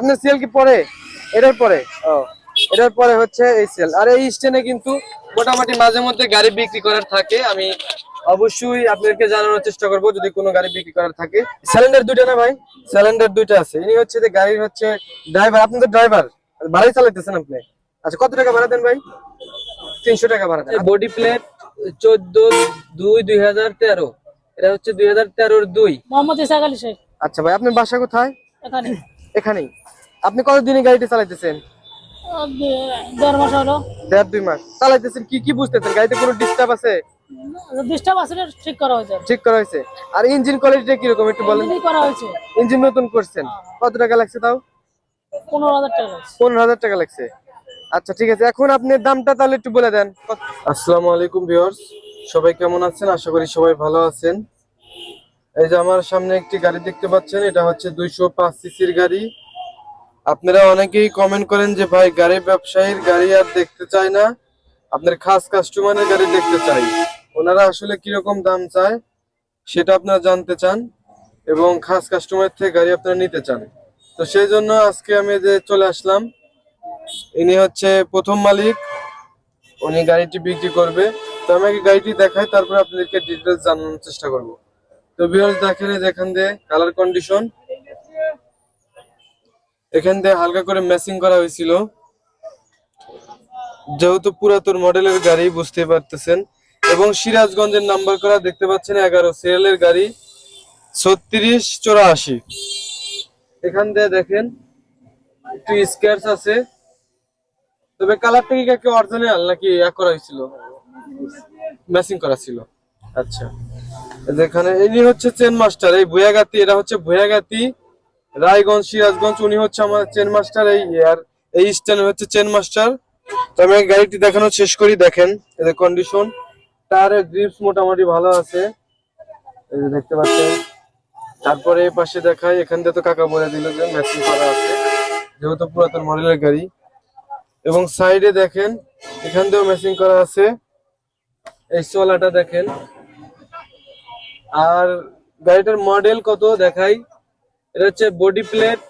আপনার সেল কি পরে? এটার পরে? ও এটার পরে হচ্ছে এই সেল আর এই স্ট্যান্ডে কিন্তু মোটামুটি মাঝে মধ্যে গাড়ি বিক্রি করার থাকে। আমি অবশ্যই আপনাদেরকে জানানোর চেষ্টা করব যদি কোনো গাড়ি বিক্রি করার থাকে। সিলিন্ডার দুইটা না ভাই? সিলিন্ডার দুইটা আছে। ইনি হচ্ছে যে গাড়ির হচ্ছে ড্রাইভার আপনি তো ড্রাইভার ভাড়াই চালাইতেছেন আপনি। আচ্ছা কত টাকা ভাড়া দেন ভাই? তিনশো টাকা ভাড়া দেন। বডি প্লেট চোদ্দ দুই দুই হাজার তেরো। এটা হচ্ছে দুই হাজার তেরোর দুই। মোহাম্মদ ইসাক আলী শেখ। আচ্ছা ভাই আপনার বাসা কোথায়? এখানে। এখানেই। আপনি কতদিনে গাড়িটা চালাইতেছেন? দেড় মাস হলো। দেড় দুই মাস। চালাইতেছেন কি কি বুঝতেছেন? গাড়িতে কোনো ডিস্টার্ব আছে? ডিস্টার্ব ঠিক করা হয়েছে। ঠিক করা হয়েছে। আর ইঞ্জিন কোয়ালিটিটা কীরকম একটু বলেন? করা হয়েছে। ইঞ্জিন নতুন করছেন। কত টাকা লাগছে তাও? পনেরো হাজার টাকা আছে। পনেরো হাজার টাকা লাগছে। আচ্ছা ঠিক আছে। এখন আপনি দামটা তাহলে একটু বলে দেন। আসসালামু আলাইকুম ভিউয়ার্স সবাই কেমন আছেন? আশা করি সবাই ভালো আছেন। এই যে আমার সামনে একটি গাড়ি দেখতে পাচ্ছেন, এটা হচ্ছে দুইশো পাঁচ সিসির গাড়ি। আপনারা অনেকেই কমেন্ট করেন যে, ভাই, গাড়ি ব্যবসায়ীর গাড়ি আর দেখতে চায় না। আপনার খাস কাস্টমারের গাড়ি দেখতে চাই। ওনারা আসলে কীরকম দাম চায়, সেটা আপনারা জানতে চান এবং খাস কাস্টমার থেকে গাড়ি আপনারা নিতে চান। তো সেই জন্য আজকে আমি যে চলে আসলাম, ইনি হচ্ছে প্রথম মালিক। উনি গাড়িটি বিক্রি করবে। তো আমাকে গাড়িটি দেখায় তারপর আপনাদেরকে ডিটেলস জানানোর চেষ্টা করব। তো ভিউয়ার্স দেখেন এখান দিয়ে কালার কন্ডিশন এখান দিয়ে হালকা করে ম্যাচিং করা হয়েছিল। যেহেতু পুরাতন মডেলের গাড়ি বুঝতে পারতেছেন। এবং সিরাজগঞ্জের নাম্বার করা দেখতে পাচ্ছেন, এগারো সিরিয়ালের গাড়ি, ছত্রিশ চৌরাশি। এখান দিয়ে দেখেন, একটু স্ক্র্যাচ আছে। তবে কালারটা কি অরিজিনাল নাকি এক করা হয়েছিল? ম্যাচিং করা ছিল। আচ্ছা। যেখানে ইনি হচ্ছে চেন মাস্টার, এই ভুয়াগাতি এটা হচ্ছে ভুয়াগাতি রায়গঞ্জ, সিরাজগঞ্জ, উনি হচ্ছে আমার চেন মাস্টার, এই আর এই স্ট্যান্ড হচ্ছে চেন মাস্টার। তো আমি গাড়িটি দেখানো শেষ করি, দেখেন এদের কন্ডিশন টায়ারের গ্রিপস মোটামুটি ভালো আছে। দেখতে পাচ্ছেন। তারপরে এই পাশে দেখাই, এখান থেকে তো কাকা বলে দিল যে ম্যাচিং করা আছে, যেহেতু পুরাতন মডেলের গাড়ি। এবং সাইডে দেখেন, এখান থেকেও ম্যাচিং করা আছে। এই চলাটা দেখেন। আর গাড়িটার মডেল কত দেখাই? এটা হচ্ছে বডি প্লেট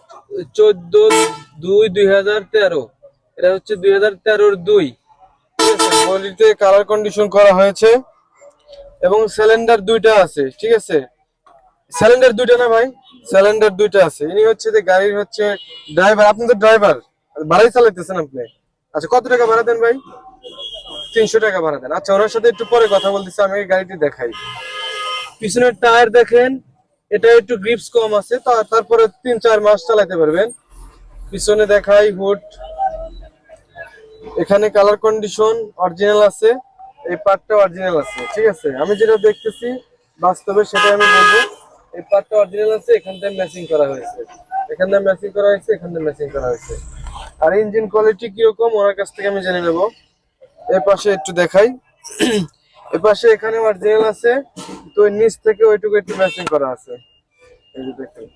চোদ্দ দুই দুই হাজার তেরো। এটা হচ্ছে দুই হাজার তেরোর দুই। বডিতে কালার কন্ডিশন করা হয়েছে এবং সিলিন্ডার দুইটা আছে, ঠিক আছে? সিলিন্ডার দুইটা না ভাই? সিলিন্ডার দুইটা আছে। ইনি হচ্ছে যে গাড়ির হচ্ছে ড্রাইভার আপনি তো ড্রাইভার ভাড়াই চালাইতেছেন আপনি। আচ্ছা কত টাকা ভাড়া দেন ভাই? তিনশো টাকা ভাড়া দেন। আচ্ছা ওনার সাথে একটু পরে কথা বলতেছি, আমি গাড়িটি দেখাই। পিছনের টায়ার দেখেন, এটা একটু গ্রিপস কম আছে তারপরে তিন চার মাস চালাতে পারবেন। পিছনে দেখাই হুড। এখানে কালার কন্ডিশন অরিজিনাল আছে, এই পার্টটা অরিজিনাল আছে, ঠিক আছে? আমি যেটা দেখতেছি, বাস্তবে সেটা আমি বলব, এই পার্টটা অরিজিনাল আছে, এখান থেকে ম্যাচিং করা হয়েছে। এখান থেকে ম্যাচিং করা হয়েছে, এখান থেকে ম্যাচিং করা হয়েছে। আর ইঞ্জিন কোয়ালিটি কীরকম, ওনার কাছ থেকে আমি জেনে নেব। এই পাশে একটু দেখাই। এই পাশে এখানে অরিজিনাল আছে তো ওই নিচ থেকে ওইটুকু একটু ম্যাচিং করা আছে। এই যে দেখেন।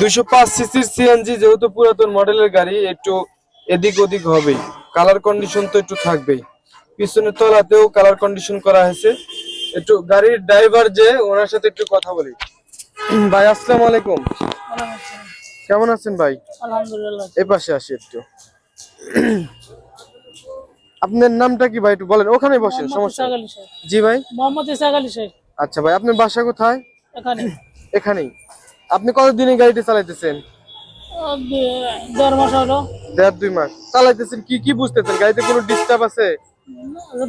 দুইশো পাঁচ সিসির সিএনজি যেহেতু পুরাতন মডেলের গাড়ি একটু এদিক ওদিক হবেই। কালার কন্ডিশন তো একটু থাকবেই। পিছনের তলাতেও কালার কন্ডিশন করা হয়েছে। একটু গাড়ির ড্রাইভার যে ওনার সাথে একটু কথা বলি। ভাই আসসালামু আলাইকুম। কেমন আছেন ভাই? আলহামদুলিল্লাহ। এই পাশে আসি একটু। আপনার নামটা কি ভাই একটু বলেন? ওখানে বসেন সমস্যা জি ভাই। মোহাম্মদ ইসাক আলী শেখ আচ্ছা ভাই আপনার বাসা কোথায়? এখানে। এখানেই। আপনি কতদিনে গাড়িটা চালাইতেছেন? দেড় মাস হলো। দেড় দুই মাস। চালাইতেছেন কি কি বুঝতেছেন? গাড়িতে কোনো ডিস্টার্ব আছে?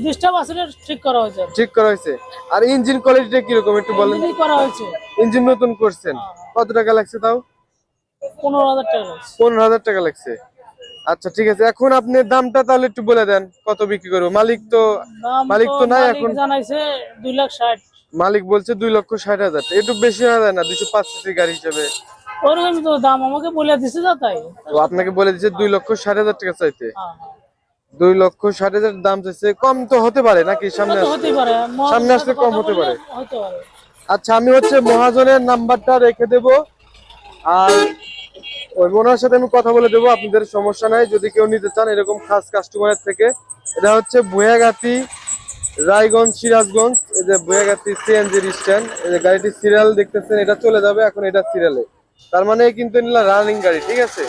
ডিস্টার্ব আসলে ঠিক করা হয়েছে। ঠিক করা হয়েছে। আর ইঞ্জিন কোয়ালিটিটা একটু বলেন? করা হয়েছে। ইঞ্জিন নতুন করছেন। কত টাকা লাগছে তাও? পনেরো হাজার টাকা আছে। পনেরো হাজার টাকা লাগছে। আচ্ছা ঠিক আছে। এখন আপনি দামটা তাহলে একটু বলে দেন কত বিক্রি করব? মালিক তো মালিক তো নাই এখন। জানাইছে দুই লাখ ষাট। মালিক বলছে দুই লক্ষ ষাট হাজার। একটু বেশি না যায় না দুইশো পাঁচ সিসি গাড়ি হিসেবে। ওরকমই তো দাম আমাকে বলে দিছে যা তাই। তো আপনাকে বলে দিচ্ছে দুই লক্ষ ষাট হাজার টাকা চাইতে। হ্যাঁ, দুই লক্ষ ষাট হাজার দাম চাইছে। কম তো হতে পারে নাকি সামনে হ্যাঁ। হতে পারে। সামনে আসলে কম। হতে পারে। আচ্ছা আমি হচ্ছে মহাজনের নাম্বারটা রেখে দেব। আর ওই ওনার সাথে আমি কথা বলে দেবো, আপনাদের সমস্যা নাই। যদি কেউ নিতে চান এরকম খাস কাস্টমারের থেকে, এটা হচ্ছে ভুয়াগাতি রায়গঞ্জ, সিরাজগঞ্জ। এই যে ভুয়াগাতি সিএনজির স্ট্যান্ড এই যে গাড়িটি সিরিয়াল দেখতেছেন, এটা চলে যাবে এখন এটা সিরিয়ালে তার মানে কিন্তু নিলা রানিং গাড়ি, ঠিক আছে?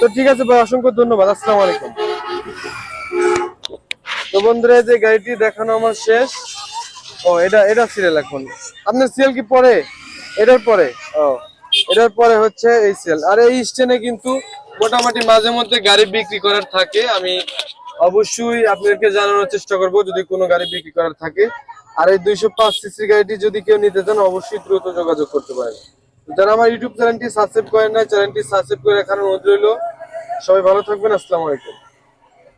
তো ঠিক আছে ভাই, অসংখ্য ধন্যবাদ, আসসালামু আলাইকুম। তো বন্ধুরা যে গাড়িটি দেখানো আমার শেষ। ও, এটা এটা সিরিয়াল এখন। আপনার সিরিয়াল কি পরে? এটার পরে? ও। এটার পরে হচ্ছে এই সিরিয়াল আর এই স্টেনে কিন্তু মোটামুটি মাঝে মধ্যে গাড়ি বিক্রি করার থাকে। আমি অবশ্যই আপনাদেরকে জানানোর চেষ্টা করব যদি কোনো গাড়ি বিক্রি করার থাকে। আর এই দুইশো পাঁচ সিসির গাড়িটি যদি কেউ নিতে চান, অবশ্যই দ্রুত যোগাযোগ করতে পারেন। যারা আমার ইউটিউব চ্যানেলটি সাবস্ক্রাইব করেন না চ্যানেলটি সাবস্ক্রাইব করে রাখার অনুরোধ রইল। সবাই ভালো থাকবেন, আসসালামু আলাইকুম।